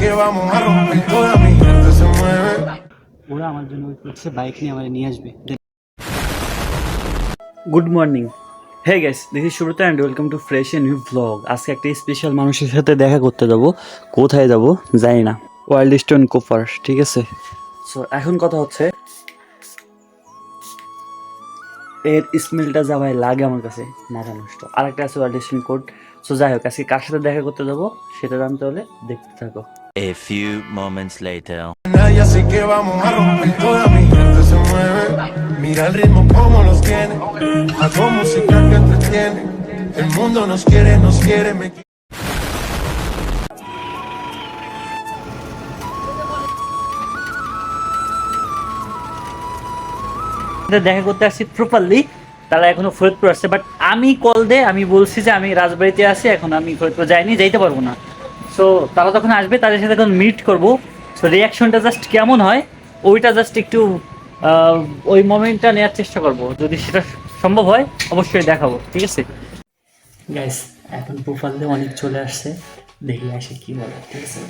que vamos a romper. Toda mi gente se mueve. ওরা আমার জন্য ওয়েট করছে বাইক নিয়ে আমার নিয়ে আসবে। Good morning hey guys this is Subrata and welcome to fresh and new blog আজকে একটা স্পেশাল মানুষের সাথে দেখা করতে যাব। কোথায় যাব? জানি না। ওয়াইল্ড স্টোন কোপার ঠিক আছে? সো এখন কথা হচ্ছে এর স্মেলটা যা ভাই লাগে আমার কাছে মাথা নষ্ট। আর একটা আছে ওয়াইল্ড স্টোন কোড সো যাই হোক আজকে কার সাথে দেখা করতে যাব সেটা জানতে হলে দেখতে থাকো। A few moments later. Nadie, así que vamos a romper. Toda mi gente se mueve. Mira el ritmo como los tiene. Hago música que entretiene. El mundo nos quiere, nos quiere. Me সাথে দেখা করতে আসছি properly তারা এখনও ফরিদপুর আসছে but আমি call দে আমি বলছি যে আমি রাজবাড়িতে আছি এখন আমি ফরিদপুর যাইনি যাইতে পারব না সো তারা যখন আসবে, তাদের সাথে এখন মিট করব সো রিয়াকশনটা জাস্ট কেমন হয়, ওইটা জাস্ট একটু ওই মোমেন্টটা নেওয়ার চেষ্টা করব। যদি সেটা সম্ভব হয়, অবশ্যই দেখাবো, ঠিক আছে? গাইস এখন প্রোফাইলে অনেক চলে আসছে। দেখি আসে কি বলে, ঠিক আছে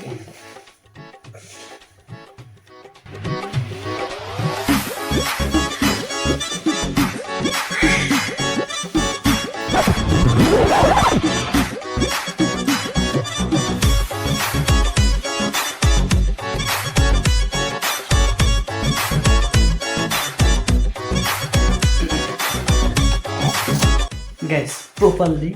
গ্যাস প্রপারলি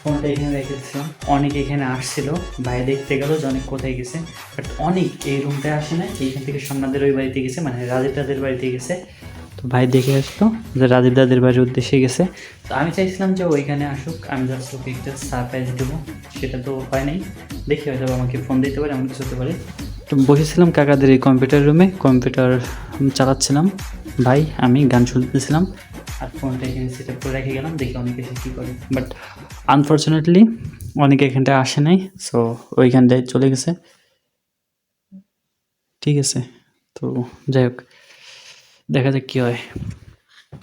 ফোনটা এখানে রেখেছিলাম। অনেক এখানে আসছিল, বাইরে দেখতে গেল যে অনেক কোথায় গেছে। বাট অনেক এই রুমটায় আসে না এইখান থেকে সোমনাথদের ওই বাড়িতে গেছে মানে রাজীব দাদের বাড়িতে গেছে। তো ভাই দেখে আসলো যে রাজীব দাদের বাড়ির উদ্দেশ্যে গেছে। তো আমি চাইছিলাম যে ওইখানে আসুক, আমি জাস্ট ওকে একটা সারপ্রাইজ দেবো। সেটা তো উপায় নেই। দেখি হয়তো আমাকে ফোন দিতে পারে, এমন কিছু হতে পারে। তো বসেছিলাম কাকাদের এই কম্পিউটার রুমে কম্পিউটার চালাচ্ছিলাম। ভাই, আমি গান শুনতেছিলাম। আর ফোনটা এখানে সেট আপ করে রেখে গেলাম দেখি অনেকে এসে কী করে। বাট আনফর্চুনেটলি অনেকে এখানটায় আসে নাই সো ওইখানটায় চলে গেছে। ঠিক আছে তো যাই হোক দেখা যাক কী হয়।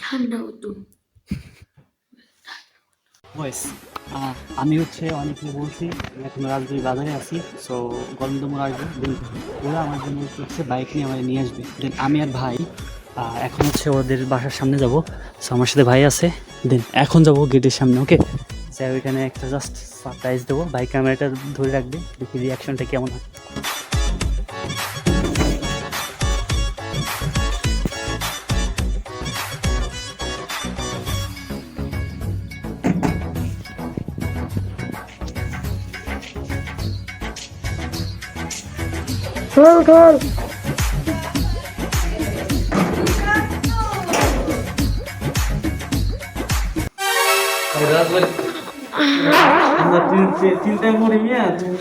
ঠান্ডা হতো ভয়েস আমি হচ্ছে অনেকে বলছি এখন রাজবাড়ি বাজারে আছি সো গরম দমর আসবে ওরা আমার জন্য হচ্ছে বাইক নিয়ে আমার নিয়ে আসবে। দেন আমি আর ভাই আহ, এখন হচ্ছে ওদের বাসার সামনে যাব। সো আমার সাথে ভাই আছে। দেন এখন যাব গেটের সামনে ওকে? যাই ওইখানে একটা জাস্ট সারপ্রাইজ দেবো। ভাই ক্যামেরাটা ধরে রাখবে দেখি রিয়াকশনটা কেমন হয়। তিনটা মরে গিয়া তুমি